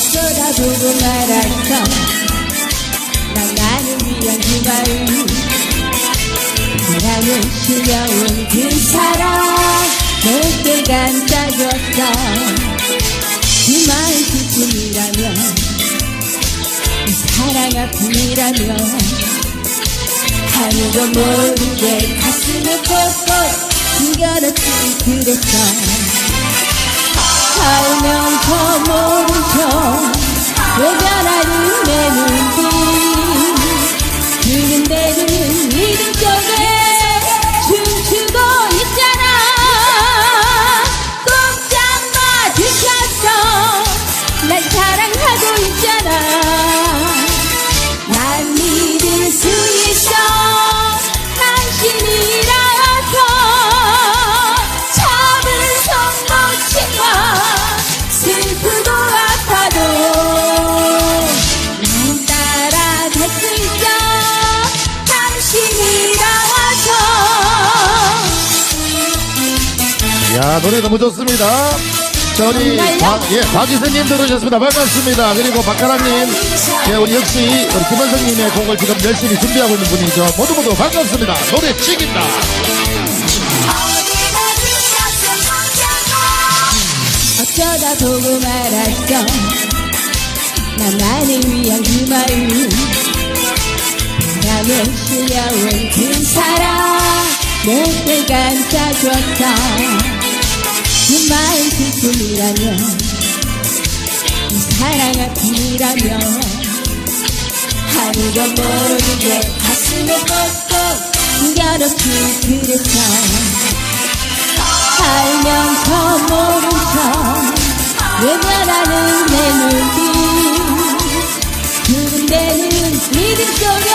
쳐다보고 말았어. 난 나를 위한 그 마음 사랑을 실려온 그 사랑 내게 감싸줬어. 그 마음 기쁨이라면 그 사랑 아픔이라면 아무도 모르게 가슴을 꼭꼭 숨겨놓지 그랬어 외면하는 내 눈빛 두근대는 믿음 속에 춤추고 있잖아 꼭 잡아 들켰어 날 사랑하고 있잖아 난 믿을 수 노래 너무 좋습니다. 자, 우리? 박, 예, 박이선님 들어오셨습니다. 반갑습니다. 그리고 박가랑님, 예, 우리 역시 우리 김원성님의 곡을 지금 열심히 준비하고 있는 분이죠. 모두 모두 반갑습니다. 노래 찍인다. 어쩌다 보고 말았어 난 나를 위한 그 마음 바람에 실려온 그 사랑 내게 감싸줬어 그 마음 기쁨이라면 이 사랑 아픔이라면 아무도 모르게 가슴에 꼭꼭 숨겨놓기 그랬어 알면서 모른 척 외면하는 내 눈빛. 두근대는 믿음 속에